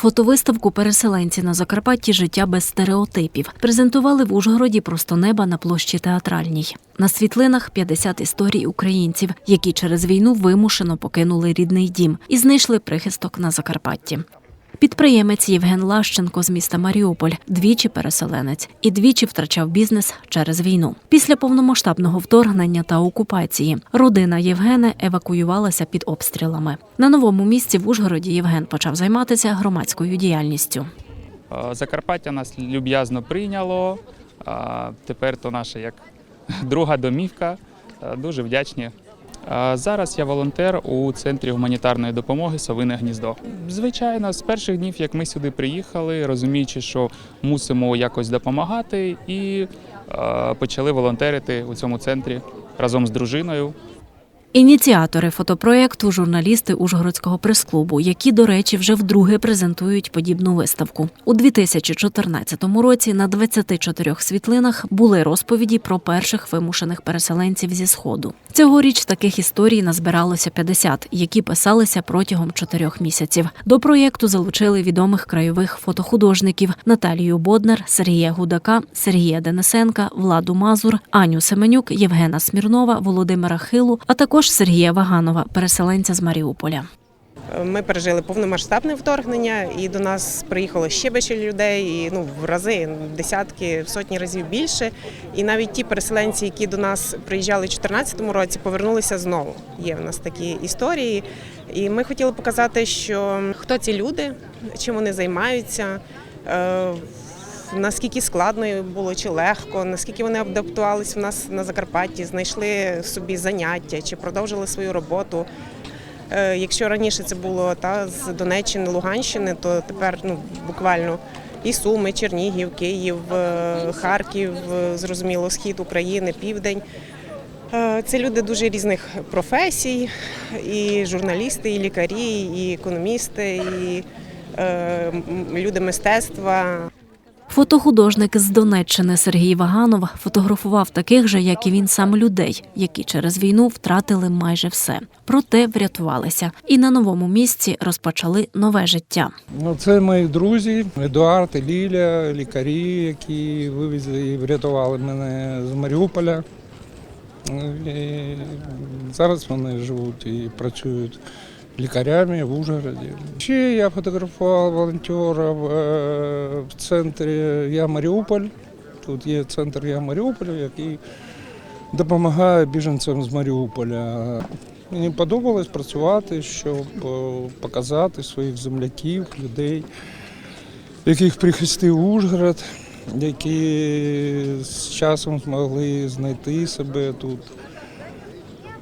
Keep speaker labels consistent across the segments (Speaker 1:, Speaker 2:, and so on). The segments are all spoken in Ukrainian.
Speaker 1: Фотовиставку Переселенці на Закарпатті Життя без стереотипів презентували в Ужгороді просто неба на площі театральній. На світлинах 50 історій українців, які через війну вимушено покинули рідний дім і знайшли прихисток на Закарпатті. Підприємець Євген Лащенко з міста Маріуполь двічі переселенець і двічі втрачав бізнес через війну. Після повномасштабного вторгнення та окупації родина Євгена евакуювалася під обстрілами. На новому місці в Ужгороді Євген почав займатися громадською діяльністю.
Speaker 2: Закарпаття нас люб'язно прийняло. Тепер то наша як друга домівка. Дуже вдячні. Зараз я волонтер у центрі гуманітарної допомоги Совине гніздо. Звичайно, з перших днів, як ми сюди приїхали, розуміючи, що мусимо якось допомагати, і почали волонтерити у цьому центрі разом з дружиною.
Speaker 1: Ініціатори фотопроєкту журналісти Ужгородського прес-клубу, які, до речі, вже вдруге презентують подібну виставку. У 2014 році на 24 світлинах були розповіді про перших вимушених переселенців зі сходу. Цьогоріч таких історій назбиралося 50, які писалися протягом чотирьох місяців. До проєкту залучили відомих краєвих фотохудожників Наталію Боднар, Сергія Гудака, Сергія Денисенка, Владу Мазур, Аню Семенюк, Євгена Смірнова, Володимира Хилу, а також Сергія Ваганова, переселенця з Маріуполя.
Speaker 3: Ми пережили повномасштабне вторгнення, і до нас приїхало ще більше людей, і ну в рази, десятки, сотні разів більше. І навіть ті переселенці, які до нас приїжджали у 2014 році, повернулися знову. Є в нас такі історії. І ми хотіли показати, що хто ці люди, чим вони займаються. Наскільки складно було чи легко, наскільки вони адаптувалися в нас на Закарпатті, знайшли собі заняття чи продовжили свою роботу. Е, Якщо раніше це було та з Донеччини, Луганщини, то тепер ну буквально і Суми, Чернігів, Київ, е, Харків, е, зрозуміло, схід України, південь. Це люди дуже різних професій, і журналісти, і лікарі, і економісти, і люди мистецтва.
Speaker 1: Фотохудожник з Донеччини Сергій Ваганов фотографував таких же, як і він сам людей, які через війну втратили майже все. Проте врятувалися і на новому місці розпочали нове життя.
Speaker 4: Ну, це мої друзі Едуард Ліля, лікарі, які вивезли і врятували мене з Маріуполя. І зараз вони живуть і працюють лікарями в Ужгороді. Ще я фотографував волонтерів е, в центрі Я Маріуполь. Тут є центр Я Маріуполь, який допомагає біженцям з Маріуполя. Мені подобалось працювати, щоб е, показати своїх земляків, людей, яких прихистив Ужгород, які з часом змогли знайти себе тут.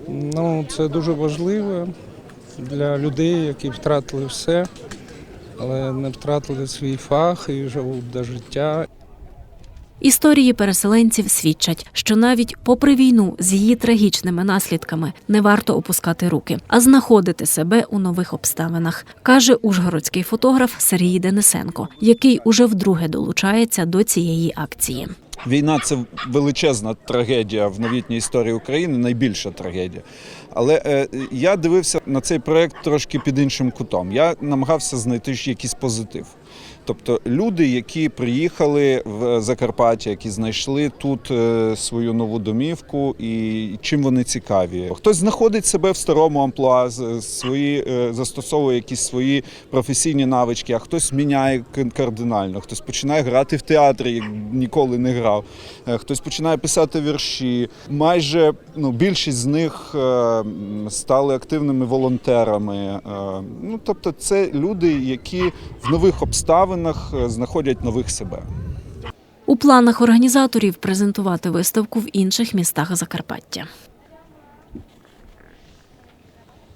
Speaker 4: Ну, це дуже важливо для людей, які втратили все, але не втратили свій фах і живуть до життя.
Speaker 1: Історії переселенців свідчать, що навіть попри війну з її трагічними наслідками не варто опускати руки, а знаходити себе у нових обставинах, каже ужгородський фотограф Сергій Денисенко, який уже вдруге долучається до цієї акції.
Speaker 5: Війна це величезна трагедія в новітній історії України, найбільша трагедія. Але е, я дивився на цей проект трошки під іншим кутом. Я намагався знайти ж якийсь позитив. Тобто люди, які приїхали в Закарпаття, які знайшли тут е, свою нову домівку, і чим вони цікаві. Хтось знаходить себе в старому амплуа, свої е, застосовує якісь свої професійні навички, а хтось міняє кардинально, хтось починає грати в театрі, як ніколи не грав, е, хтось починає писати вірші. Майже ну, більшість з них е, стали активними волонтерами. Е, Ну, тобто, це люди, які в нових обставинах знаходять нових себе.
Speaker 1: У планах організаторів презентувати виставку в інших містах Закарпаття.